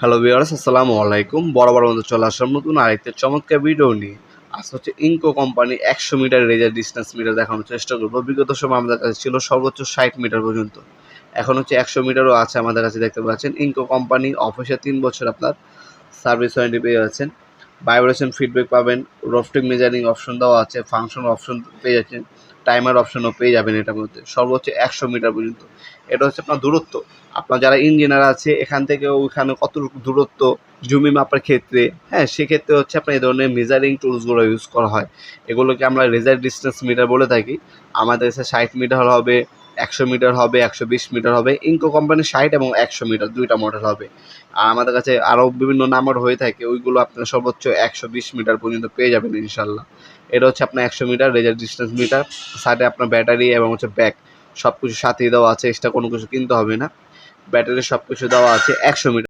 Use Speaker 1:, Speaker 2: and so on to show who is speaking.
Speaker 1: Hello বিয়ার্স আসসালামু আলাইকুম। বড় বড় মতো চলে আসলাম নতুন আরেকটা চমৎকার ভিডিও নিয়ে। আজ হচ্ছে ইনকো কোম্পানি একশো মিটার রেজার ডিস্টেন্স মিটার দেখানোর চেষ্টা করব। বিগত সময় আমাদের কাছে ছিল সর্বোচ্চ ষাট মিটার পর্যন্ত। এখন হচ্ছে একশো মিটারও আছে আমাদের কাছে, দেখতে পাচ্ছেন। ইনকো কোম্পানি অফিসে তিন বছর আপনার সার্ভিস ওয়ারেন্টি পেয়ে যাচ্ছেন। ভাইব্রেশন ফিডব্যাক পাবেন রফটিং মেজারিং অপশন দেওয়া আছে ফাংশন অপশন পেয়ে যাচ্ছেন টাইমার অপশনও পেয়ে যাবেন এটার মধ্যে, সর্বোচ্চ একশো মিটার পর্যন্ত। এটা হচ্ছে আপনার দূরত্ব। আপনার যারা ইঞ্জিনিয়ার আছে, এখান থেকে ওইখানে কত দূরত্ব জমি মাপার ক্ষেত্রে হ্যাঁ সেক্ষেত্রে হচ্ছে আপনার এই ধরনের মেজারিং টুলসগুলো ইউজ করা হয়। এগুলোকে আমরা রেজাল্ট ডিস্টেন্স মিটার বলে থাকি। আমাদের কাছে ষাট মিটার হবে একশো মিটার হবে, একশো বিশ মিটার হবে ইনকো কোম্পানির ষাট এবং একশো মিটার, দুইটা মডেল হবে। আর আমাদের কাছে আরও বিভিন্ন নাম্বার হয়ে থাকে, ওইগুলো আপনার সর্বোচ্চ একশো বিশ মিটার পর্যন্ত পেয়ে যাবেন ইনশাল্লাহ। এটা হচ্ছে আপনার একশো মিটার, রেজার ডিস্টেন্স মিটার সাইডে আপনার ব্যাটারি এবং হচ্ছে ব্যাগ সব কিছু সাথেই দেওয়া আছে এক্সট্রা কোনো কিছু কিনতে হবে না। ব্যাটারি সব কিছু দেওয়া আছে একশো মিটার।